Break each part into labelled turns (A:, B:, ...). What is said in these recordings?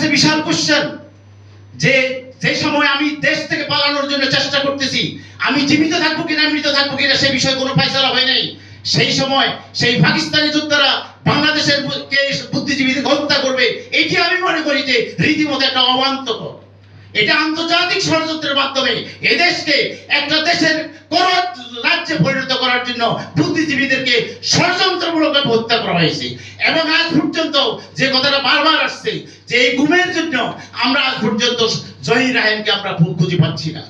A: কাছে বিশাল কোশ্চেন যে যে সময় আমি দেশ থেকে পালানোর জন্য চেষ্টা করতেছি, আমি জীবিত থাকব কিনা, মৃত থাকব কিনা, সে বিষয়ে কোনো ফাইসলা হয় নাই। সেই সময় সেই পাকিস্তানি যোদ্ধারা বাংলাদেশের কে বুদ্ধিজীবীদের হত্যা করবে, এটি আমি মনে করি যে রীতিমতো একটা অবান্তকর এটা আন্তর্জাতিক ষড়যন্ত্রের মাধ্যমে এদেশকে একটা দেশের কোন রাজ্যে পরিণত করার জন্য বুদ্ধিজীবীদেরকে ষড়যন্ত্রমূলকভাবে হত্যা করা হয়েছে। এবং আজ পর্যন্ত যে কথাটা বারবার আসছে যে এই গুমের জন্য আমরা আজ পর্যন্ত জহির রায়নকে আমরা খুঁজে পাচ্ছি না।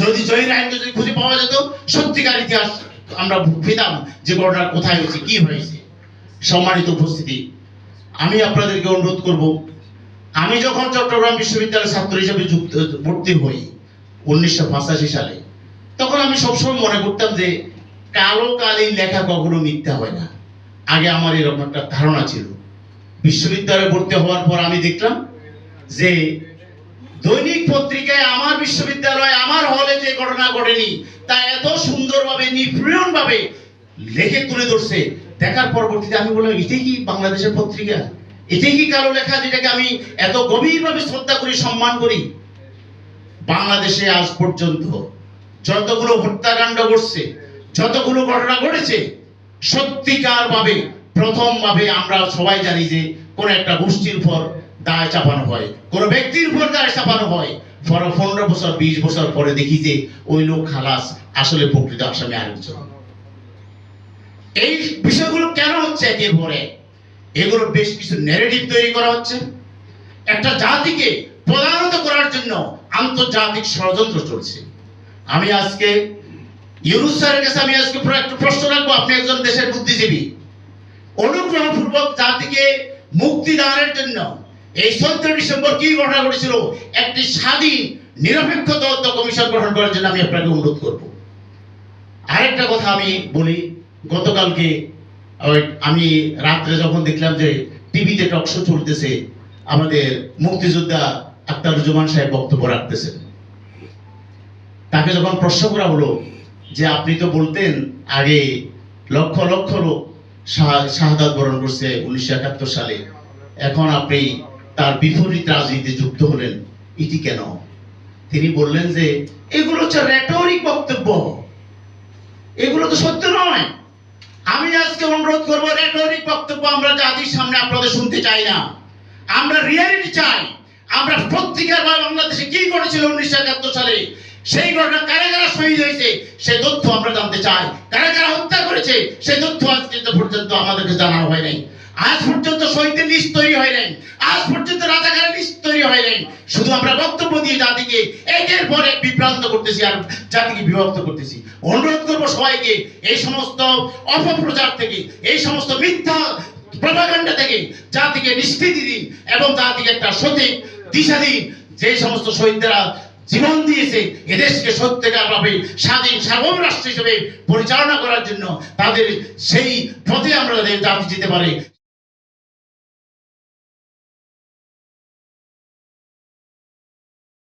A: যদি জহির রায়নকে যদি খুঁজে পাওয়া যেত, সত্যিকার ইতিহাস আমরা পেতাম যে ঘটনা কোথায় হয়েছে, কি হয়েছে। সম্মানিত উপস্থিতি, আমি আপনাদেরকে অনুরোধ করব, আমি যখন চট্টগ্রাম বিশ্ববিদ্যালয়ের ছাত্র হিসেবে যুক্ত, ভর্তি হই উনিশশো পঁচাশি সালে, তখন আমি সবসময় মনে করতাম যে কালো কালি লেখা কখনো মিথ্যা হয় না। আগে আমার এরকম একটা ধারণা ছিল। বিশ্ববিদ্যালয়ে ভর্তি হওয়ার পর আমি দেখলাম যে দৈনিক পত্রিকায় আমার বিশ্ববিদ্যালয়ে, আমার হলে যে ঘটনা ঘটেনি, তা এত সুন্দরভাবে নিপুণ ভাবে লেখে তুলে ধরছে। দেখার পরবর্তীতে আমি বললাম, এটাই কি বাংলাদেশের পত্রিকা? এটাই কি কালো লেখা যেটাকে আমি এত গভীরভাবে শ্রদ্ধা করি, সম্মান করি? বাংলাদেশে আজ পর্যন্ত যতগুলো হত্যাকাণ্ড ঘটছে, যতগুলো ঘটনা ঘটেছে সত্যিকার ভাবে প্রথম ভাবে আমরা সবাই জানি যে কোন একটা গোষ্ঠীর উপর দায় চাপানো হয়, কোন ব্যক্তির উপর দায় চাপানো হয়। পরে পনেরো বছর, বিশ বছর পরে দেখি যে ওই লোক খালাস আসলে প্রকৃত আসামি আরেকজন। এই বিষয়গুলো কেন হচ্ছে একের পরে এগুলো বেশ কিছু নেগেটিভ তৈরি করা হচ্ছে। একটা জাতিকে প্রধানত করার জন্য আন্তর্জাতিক ষড়যন্ত্র চলছে। আমি আজকে, ইউনুস স্যারের কাছে আমি আজকে একটা প্রশ্ন রাখব। আপনি একজন দেশের বুদ্ধিজীবী। অনুগ্রহপূর্বক জাতিকে মুক্তি দানের জন্য এই চোদ্দ ডিসেম্বর কি ঘটনা ঘটেছিল? একটি স্বাধীন নিরপেক্ষ তদন্ত কমিশন গঠন করার জন্য আমি আপনাকে অনুরোধ করব। আরেকটা কথা আমি বলি, গতকালকে আমি রাত্রে যখন দেখলাম যে টিভিতে টকশো চলতেছে, আমাদের মুক্তিযোদ্ধা আক্তারুজ্জামান সাহেব বক্তব্য রাখতেছেন। তাকে যখন প্রশ্ন করা হলো যে আপনি তো বলতেন আগে লক্ষ লক্ষ লোক শাহাদাত বরণ করছে উনিশশো একাত্তর সালে। এখন আপনি তার বিপরীত রাজনীতিতে যুক্ত হলেন, এটি কেন? তিনি বললেন যে, এগুলো হচ্ছে রেটরিক বক্তব্য। এগুলো তো সত্য নয়। আমি আজকে অনুরোধ করব রেটরিক বক্তব্য আমরা জাতির সামনে আপনাদের শুনতে চাই না। আমরা রিয়ালিটি চাই। আমরা পত্রিকার বাংলাদেশে কি করেছিল উনিশশো একাত্তর সালে? সেই ঘটনা কারা কারা শহীদ হয়েছে সেই তথ্য আমরা জানতে চাই। কারা কারা হত্যা করেছে সেই তথ্য আজ কিন্তু পর্যন্ত আমাদেরকে জানানো হয় নাই। আজ পর্যন্ত শহীদের লিস্ট তৈরি হয় নাই। আজ পর্যন্ত রাজাকারের লিস্ট তৈরি হয় নাই। শুধু আমরা বক্তব্য দিয়ে জাতিকে একের পর এক বিভ্রান্ত করতেছি আর জাতিকে বিভক্ত করতেছি। অনুরোধ করব সবাইকে, এই সমস্ত অপপ্রচার থেকে, এই সমস্ত মিথ্যা প্রভাকাণ্ডা থেকে জাতিকে নিষ্কৃতি দিন এবং জাতিকে একটা সঠিক দিশা দিন। যে সমস্ত শহীদরা জীবন দিয়েছে। এদেশকে সত্যিকারভাবে স্বাধীন সার্বভৌম রাষ্ট্র হিসেবে পরিচালনা করার জন্য তাদের সেই পথে আমরা জাতি যেতে পারে।